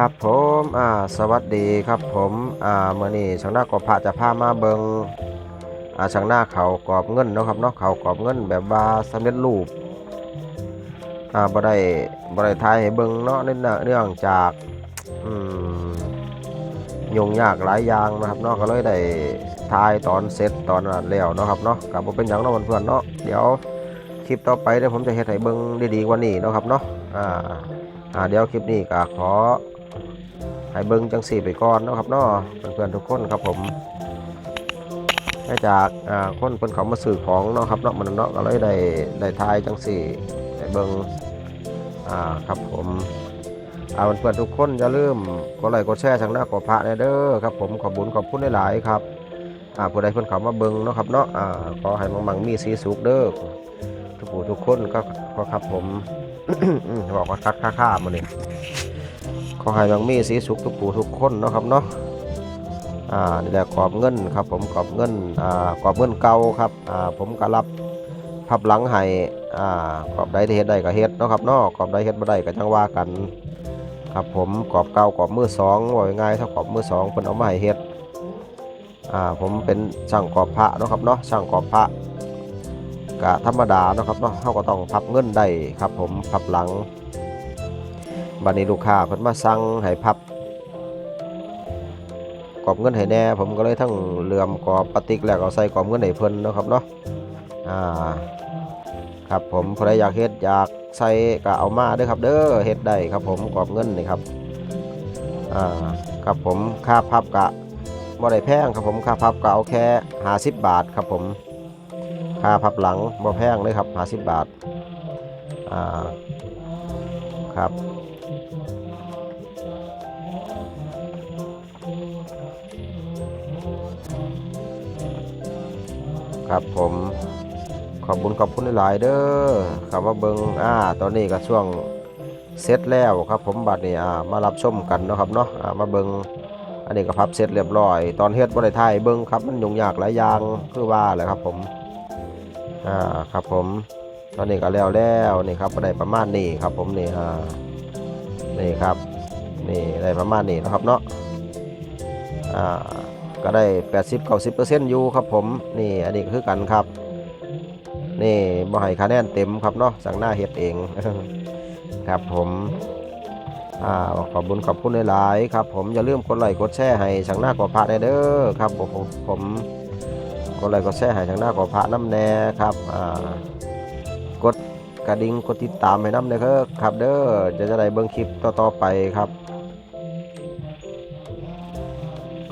ครับผมอ่าสวัสดีครับผมอ่ามื่อนี้ช่างหน้ากอบพระจะพามาเบิงอ่าช่างหน้าเขากรอบเงินเนาะครับเนาะเขากรอบเงินแบบว่าสำเร็จรูปอ่าบ่ได้บ่ได้ทายให้เบิงเนาะเนื่องเนื่องจากอืมยุ่งยากหลายอย่างนะครับเนาะก็เลยได้ทายตอนเสร็จตอนนั้นแล้วเนาะครับเนาะก็บ่เป็นหยังเนาะเพื่อนๆเนาะเดี๋ยวคลิปต่อไปเดี๋ยวผมจะเฮ็ดให้เบิงดีๆกว่านี้เนาะครับเนาะอ่าอ่าเดี๋ยวคลิปนี้ก็ขอ ให้เบิ้งจังสี่ไปก่อนนะครับเนาะเพื่อนๆทุกคนครับผมให้จากคนเพิ่นเขามาสื่อของเนาะครับเนาะมันเนาะก็เลยได้ได้ทายจังสี่ได้เบิ้งอ่าครับผมเอาเพื่อนๆทุกคนอย่าลืมกดไลค์กดแชร์ทางหน้ากดพระเด้อครับผมขอบคุญขอบคุณหลายๆครับอ่าผู้ใดเพิ่อนเขามาเบิ้งเนาะครับเนาะอ่าขอให้มังๆมีสีสุขเด้อทุกผู้ทุกคนก็ก็ครับผมบอกว่าคักค่าๆมาเนี่ย อให้บางมีสีสุขทุกผู้ทุกคนเนาะครับเนาะอ่านี่แหละกรอบเงินครับผมกรอบเงินอ่ากรอบเงินเก่าครับอ่าผมก็รับพับหลังให้อ่ากรอบใดที่เฮ็ดได้ก็เฮ็ดเนาะครับเนาะกรอบใดเฮ็ดบ่ได้ก็จังว่ากันครับผมกรอบเก่ากรอบมือสองว่าง่ายถ้ากรอบมือสองเพิ่นเอามาให้เฮ็ดอ่าผมเป็นช่างกรอบพระเนาะครับเนาะช่างกรอบพระกะธรรมดาเนาะครับเนาะเขาก็ต้องพับเงินได้ครับผมพับหลัง บัดนี้ลูกค้าเพิ่นมาสั่งให้พับกรอบเงินให้แน่ผมก็เลยทั้งเหลื่อมกรอบปฏิกแล้วก็ใส่กรอบเงินให้เพิ่นนะครับเนาะอ่าครับผมใครอยากเฮ็ดอยากใส่ก็เอามาเด้อครับเด้อเฮ็ดได้ครับผมกรอบเงินนี่ครับอ่าครับผมค่าพับกะบ่ได้แพงครับผมค่าพับก็เอาแค่50บาทครับผมค่าพับหลังบ่แพงเลยครับ50บาทอ่าครับ ครับผมขอบคุญขอบคุณหลายเด้อครับว่าเบิงอ่าตอนนี้ก็ช่วงเสร็จแล้วครับ ผมบัดนี้อ่ามารับชมกันนะครับเนาะอ่ามาเบิงอันนี้ก็พับเสร็จเรียบร้อย ตอนเฮ็ดบ่ได้ถ่ายเบิงครับมันยุ่งยากหลายอย่างคือว่าแหละครับผมอ่าครับผมตอนนี้ก็แล้วแล้วนี่ครับได้ประมาณนี้ครับ ผมนี่อ่านี่ครับนี่ได้ประมาณนี้นะครับเนาะอ่า ก็ได้ 80 90เปอร์เซ็นต์อยู่ครับผมนี่อันนี้คือกันครับ นี่บ่ให้คะแนนเต็มครับเนาะสั่งหน้าเฮ็ดเองครับผมอ่าขอบคุญขอบคุณหลายๆครับ ผมอย่าลืมกดไลค์กดแชร์ให้ช่งหน้ากว่าพระเด้อครับผมผมกดไลค์กดแชร์ให้ทางหน้าขอพระน้ำแน่ครับอ่ากดกระดิ่งกดติดตามให้น้ำเด้อครับเด้อจะจะได้เบิ่งคลิปต่อๆไปครับ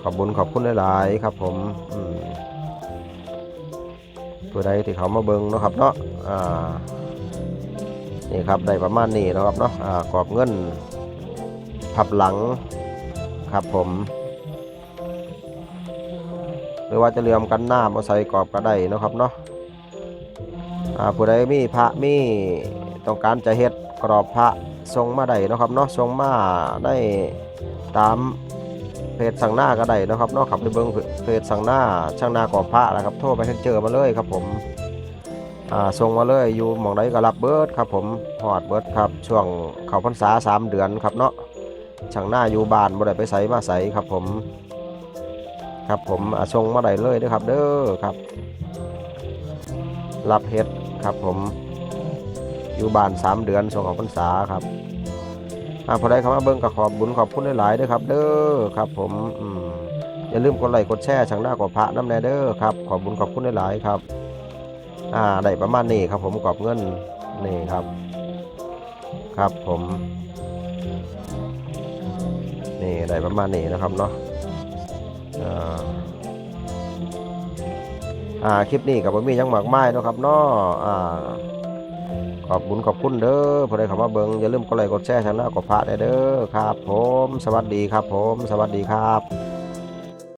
ขอบคุญขอบคุณหลายๆครับผมอืมผู้ใดที่เขามาเบิ่งเนาะครับเนาะนี่ครับได้ประมาณนี้นะครับเนาะกรอบเงินพับหลังครับผม หรือว่าจะเลื่อมกันหน้ามาใส่กรอบก็ได้นะครับเนาะอ่าผู้ใดมีพระมีต้องการจะเฮ็ดกรอบพระทรงมาได้นะครับเนาะทรงมาได้ตาม เพจสั่งหน้าก็ได้นะครับเนาะขับไปเบิ้งเพจสั่งหน้าช่างหน้ากอบพระนะครับโทรไปให้เจอมาเลยครับผมส่งมาเลยอยู่หมองใดก็รับเบิร์ดครับผมหอดเบิร์ดครับช่วงเขาพรรษาสามเดือนครับเนาะช่างหน้าอยู่บ้านบ่ได้ไปใส่มาใส่ครับผม ครับผมส่งมาได้เลยนะครับ เด้อครับ รับเฮ็ดครับผม อยู่บ้านสามเดือนส่งเของพรรษาครับ อ่าพอได้เข้ามาเบิ่งก็ขอบบุญขอบคุณหลายๆด้อครับ เด้อครับ ผมอย่าลืมกดไลค์กดแชร์ช่างหน้ากว่าพระน้ำแน่เด้อครับขอบบุญขอบคุณหลายๆครับอ่าได้ประมาณนี้ครับ ผมกรอบเงินนี่ครับ ครับผมนี่ได้ประมาณนี้นะครับเนาะอ่าคลิปนี้กับผมมียังหมากไมายเนะครับเนาะอ่า ขอบบุญขอบคุณเด้อผู้ใดเข้ามาเบิ่งอย่าลืมกดไลค์กดแชร์ชนะกดพระได้เด้อครับ ผม สวัสดีครับผม สวัสดีครับ